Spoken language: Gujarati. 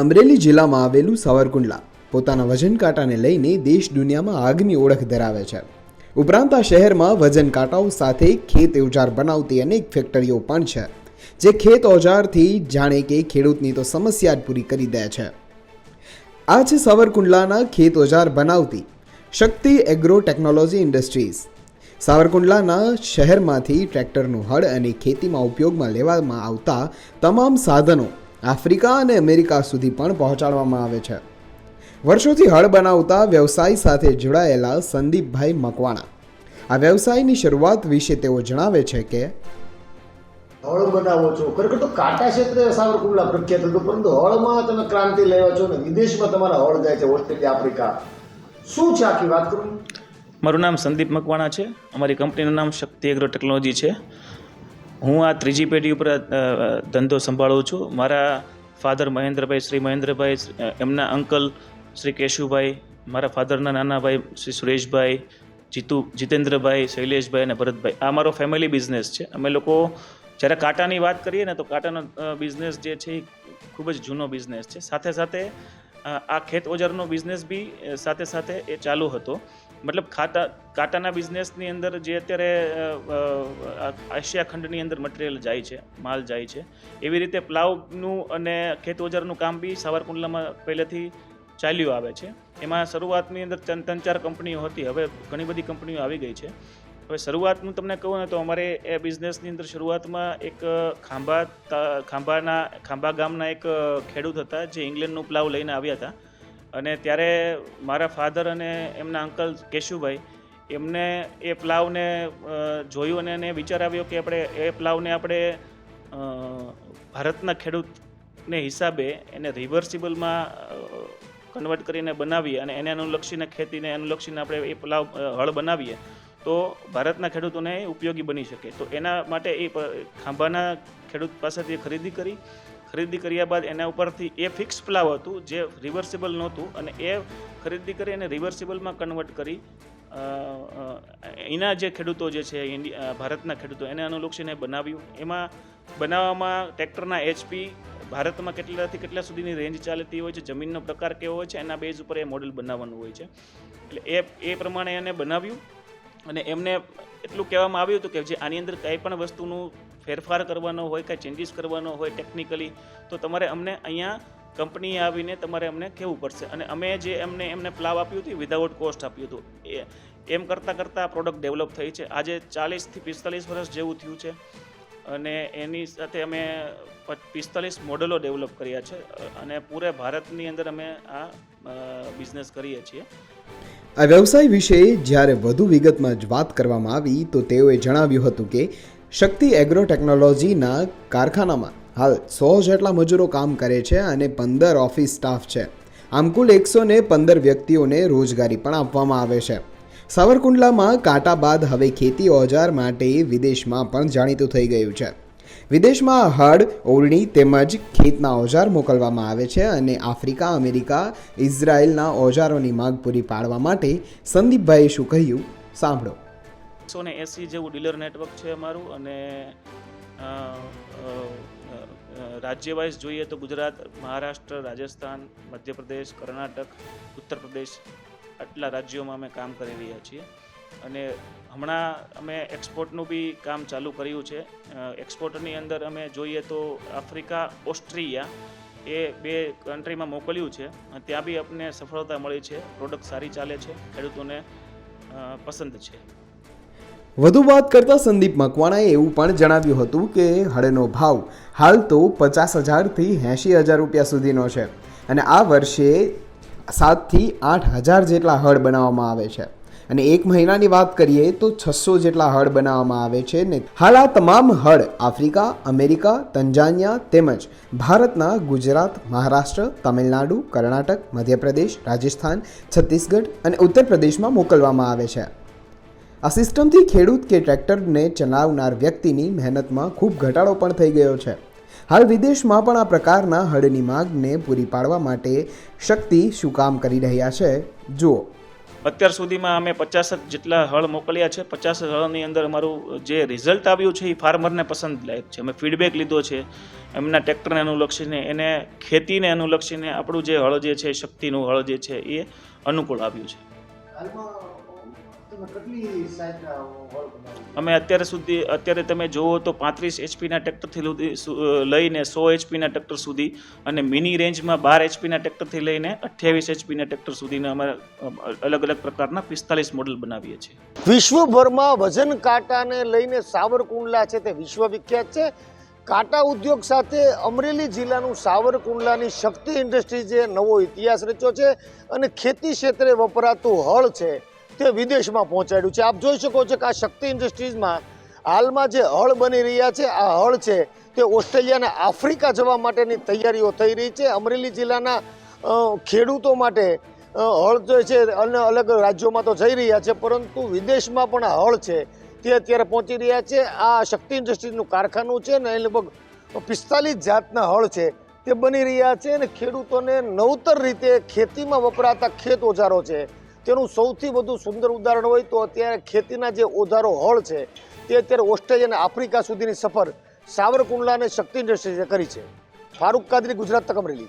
અમરેલી જિલ્લામાં આવેલું સાવરકુંડલા પોતાના વજન કાંટાને લઈને દેશ દુનિયામાં આગની ઓળખ ધરાવે છે. ઉપરાંત આ શહેરમાં વજન કાંટાઓ સાથે ખેત ઓજાર બનાવતી અનેક ફેક્ટરીઓ પણ છે. જે ખેત ઓજારથી જાણે કે ખેડૂતની તો સમસ્યા જ પૂરી કરી દે છે. આ છે સાવરકુંડલાના ખેત ઓજાર બનાવતી શક્તિ એગ્રો ટેકનોલોજી ઇન્ડસ્ટ્રીઝ. સાવરકુંડલાના શહેરમાંથી ટ્રેક્ટરનું હળ અને ખેતીમાં ઉપયોગમાં લેવામાં આવતા તમામ સાધનો આફ્રિકા અને અમેરિકા સુધી પણ પહોંચાડવામાં આવે છે. વર્ષોથી હળ બનાવતા વ્યવસાય સાથે જોડાયેલા સંદીપભાઈ મકવાણા. આ વ્યવસાયની શરૂઆત વિશે તેઓ જણાવે છે કે હળ બનાવો છો. ખરેખર તો કાંટા ક્ષેત્રે સાવરકુંડલા પ્રખ્યાત હતું પરંતુ હળમાં તમે ક્રાંતિ લેવા છો ને વિદેશમાં તમારા હળ જાય છે ઓસ્ટ્રેલિયા આફ્રિકા. શું છે આખી વાત કરું? મારું નામ સંદીપ મકવાણા છે. અમારી કંપનીનું નામ શક્તિ એગ્રો ટેકનોલોજી છે. હું આ ત્રીજી પેઢી ઉપર ધંધો સંભાળું છું. મારા ફાધર મહેન્દ્રભાઈ, શ્રી મહેન્દ્રભાઈ એમના અંકલ શ્રી કેશુભાઈ, મારા ફાધરના નાના ભાઈ શ્રી સુરેશભાઈ, જીતુ, જીતેન્દ્રભાઈ, શૈલેષભાઈ અને ભરતભાઈ. આ મારો ફેમિલી બિઝનેસ છે. અમે લોકો જ્યારે કાંટાની વાત કરીએ ને તો કાંટાનો બિઝનેસ જે છે એ ખૂબ જ જૂનો બિઝનેસ છે. સાથે સાથે આ ખેત ઓજારનો બિઝનેસ બી સાથે સાથે એ ચાલુ હતો. મતલબ ખાતા કાંટાના બિઝનેસની અંદર જે અત્યારે આશિયા ખંડની અંદર મટીરિયલ જાય છે, માલ જાય છે. એવી રીતે પ્લાવનું અને ખેત ઓજારનું કામ બી સાવરકુંડલામાં પહેલેથી ચાલ્યું આવે છે. એમાં શરૂઆતની અંદર ત્રણ ચાર કંપનીઓ હતી. હવે ઘણી બધી કંપનીઓ આવી ગઈ છે. હવે શરૂઆતનું તમને કહું ને તો અમારે એ બિઝનેસની અંદર શરૂઆતમાં એક ખાંભા ખાંભાના ખાંભા ગામના એક ખેડૂત હતા જે ઇંગ્લેન્ડનું પ્લાવ લઈને આવ્યા હતા. અને ત્યારે મારા ફાધર અને એમના અંકલ કેશુભાઈ, એમને એ પ્લાવને જોયું અને એને વિચાર આવ્યો કે આપણે એ પ્લાવને આપણે ભારતના ખેડૂતને હિસાબે એને રિવર્સિબલમાં કન્વર્ટ કરીને બનાવીએ અને એને અનુલક્ષીને ખેતીને અનુલક્ષીને આપણે એ પ્લાવ હળ બનાવીએ, તો ભારતના ખેડૂતોને ઉપયોગી બની શકે. તો એના માટે એ ખાંભાના ખેડૂત પાસેથી ખરીદી કરી ખરીદી કર્યા બાદ એના ઉપરથી એ ફિક્સ પ્લાવ હતું, જે રિવર્સિબલ નહોતું અને એ ખરીદી કરી અને રિવર્સિબલમાં કન્વર્ટ કરી એના જે ખેડૂતો જે છે ભારતના ખેડૂતો, એને અનુલક્ષીને બનાવ્યું. એમાં બનાવવામાં ટ્રેક્ટરના એચપી ભારતમાં કેટલાથી કેટલા સુધીની રેન્જ ચાલતી હોય છે, જમીનનો પ્રકાર કેવો હોય છે, એના બેઝ ઉપર એ મોડેલ બનાવવાનું હોય છે. એટલે એ એ પ્રમાણે એને બનાવ્યું. અને એમને એટલું કહેવામાં આવ્યું હતું કે જે આની અંદર કંઈ પણ વસ્તુનું ફેરફાર કરવાનો હોય કાંઈ ચેન્જીસ કરવાનો હોય ટેકનિકલી તો તમારે અમને અહીંયા કંપનીએ આવીને તમારે અમને કહેવું પડશે. અને અમે જે એમને એમને પ્લાવ આપ્યું હતું વિધાઉટ કોસ્ટ આપ્યું હતું. એ, એમ કરતાં કરતાં પ્રોડક્ટ ડેવલપ થઈ છે. આજે ચાલીસથી પિસ્તાલીસ વર્ષ જેવું થયું છે. અને એની સાથે અમે પિસ્તાલીસ મોડલો ડેવલપ કર્યા છે. અને પૂરે ભારતની અંદર અમે આ બિઝનેસ કરીએ છીએ. આ વ્યવસાય વિશે જ્યારે વધુ વિગતમાં જ વાત કરવામાં આવી, તો તેઓએ જણાવ્યું હતું કે શક્તિ એગ્રો ટેકનોલોજીના કારખાનામાં. હાલ સો જેટલા મજૂરો કામ કરે છે અને પંદર ઓફિસ સ્ટાફ છે. આમ કુલ એકસો ને પંદર વ્યક્તિઓને રોજગારી પણ આપવામાં આવે છે. સાવરકુંડલામાં કાંટા બાદ હવે ખેતી ઓજાર માટે વિદેશમાં પણ જાણીતું થઈ ગયું છે. વિદેશમાં હળ ઓરણી તેમજ ખેતના ઓજાર મોકલવામાં આવે છે અને આફ્રિકા, અમેરિકા, ઇઝરાયલના ઓજારોની માગ પૂરી પાડવા માટે સંદીપભાઈએ શું કહ્યું? સાંભળો. એકસો ને એંસી જેવું ડીલર નેટવર્ક છે અમારું અને રાજ્ય વાઇઝ જોઈએ તો ગુજરાત, મહારાષ્ટ્ર, રાજસ્થાન, મધ્યપ્રદેશ, કર્ણાટક ઉત્તર પ્રદેશ આટલા રાજ્યોમાં અમે કામ કરી રહ્યા છીએ. અને હમણાં અમે એક્સપોર્ટનું બી કામ ચાલુ કર્યું છે. એક્સપોર્ટની અંદર અમે જોઈએ તો આફ્રિકા, ઓસ્ટ્રિયા એ બે કન્ટ્રીમાં મોકલ્યું છે. ત્યાં બી આપણને સફળતા મળી છે. પ્રોડક્ટ સારી ચાલે છે. ખેડૂતોને પસંદ છે. વધુ વાત કરતા સંદીપ મકવાણાએ એવું પણ જણાવ્યું હતું કે હળનો ભાવ હાલ તો પચાસ હજારથી એંશી હજાર રૂપિયા સુધીનો છે અને આ વર્ષે સાતથી આઠ હજાર જેટલા હળ બનાવવામાં આવે છે. અને એક મહિનાની વાત કરીએ તો છસો જેટલા હળ બનાવવામાં આવે છે ને હાલ આ તમામ હળ આફ્રિકા, અમેરિકા, તંજાનિયા તેમજ ભારતના ગુજરાત, મહારાષ્ટ્ર, તમિલનાડુ, કર્ણાટક, મધ્યપ્રદેશ, રાજસ્થાન, છત્તીસગઢ અને ઉત્તર પ્રદેશમાં મોકલવામાં આવે છે. આ સિસ્ટમથી ખેડૂત કે ટ્રેક્ટરને ચલાવનાર વ્યક્તિની મહેનતમાં ખૂબ ઘટાડો પણ થઈ ગયો છે. હાલ વિદેશમાં પણ આ પ્રકારના હળની માંગને પૂરી પાડવા માટે શક્તિ શું કામ કરી રહ્યા છે? જુઓ. અત્યાર સુધીમાં અમે પચાસ જેટલા હળ મોકલ્યા છે. પચાસ હળની અંદર અમારું જે રિઝલ્ટ આવ્યું છે એ ફાર્મરને પસંદ લાયક છે. અમે ફીડબેક લીધો છે. એમના ટ્રેક્ટરને અનુલક્ષીને એને ખેતીને અનુલક્ષીને આપણું જે હળ જે છે શક્તિનું હળ જે છે એ અનુકૂળ આવ્યું છે. અમે અત્યારે સુધી અત્યારે તમે જુઓ તો પાંત્રીસ એચપીના ટ્રેક્ટરથી લઈને સો એચપીના ટ્રેક્ટર સુધી અને મિની રેન્જમાં બાર એચપીના ટ્રેક્ટરથી લઈને અઠ્યાવીસ એચપીના ટ્રેક્ટર સુધીના અમે અલગ અલગ પ્રકારના પિસ્તાલીસ મોડલ બનાવીએ છીએ. વિશ્વભરમાં વજન કાંટાને લઈને સાવરકુંડલા છે તે વિશ્વ વિખ્યાત છે. કાંટા ઉદ્યોગ સાથે અમરેલી જિલ્લાનું સાવરકુંડલાની શક્તિ ઇન્ડસ્ટ્રીઝે નવો ઇતિહાસ રચ્યો છે અને ખેતી ક્ષેત્રે વપરાતું હળ છે. તે વિદેશમાં પહોંચાડ્યું છે. આપ જોઈ શકો છો કે આ શક્તિ ઇન્ડસ્ટ્રીઝમાં હાલમાં જે હળ બની રહ્યા છે, આ હળ છે તે ઓસ્ટ્રેલિયાના આફ્રિકા જવા માટેની તૈયારીઓ થઈ રહી છે. અમરેલી જિલ્લાના ખેડૂતો માટે હળ જે છે અન્ય અલગ રાજ્યોમાં તો જઈ રહ્યા છે, પરંતુ વિદેશમાં પણ હળ છે. તે અત્યારે પહોંચી રહ્યા છે. આ શક્તિ ઇન્ડસ્ટ્રીઝનું કારખાનું છે ને લગભગ પિસ્તાલીસ જાતના હળ છે તે બની રહ્યા છે અને ખેડૂતોને નવતર રીતે ખેતીમાં વપરાતા ખેત ઓજારો છે. તેનું સૌથી વધુ સુંદર ઉદાહરણ હોય તો અત્યારે ખેતીના જે ઓધારો હળ છે, તે અત્યારે ઓસ્ટ્રેલિયા અને આફ્રિકા સુધીની સફર સાવરકુંડલા અને શક્તિ ઇન્ડસ્ટ્રીઝે કરી છે. ફારૂક કાદરી, ગુજરાત તક અમરેલી.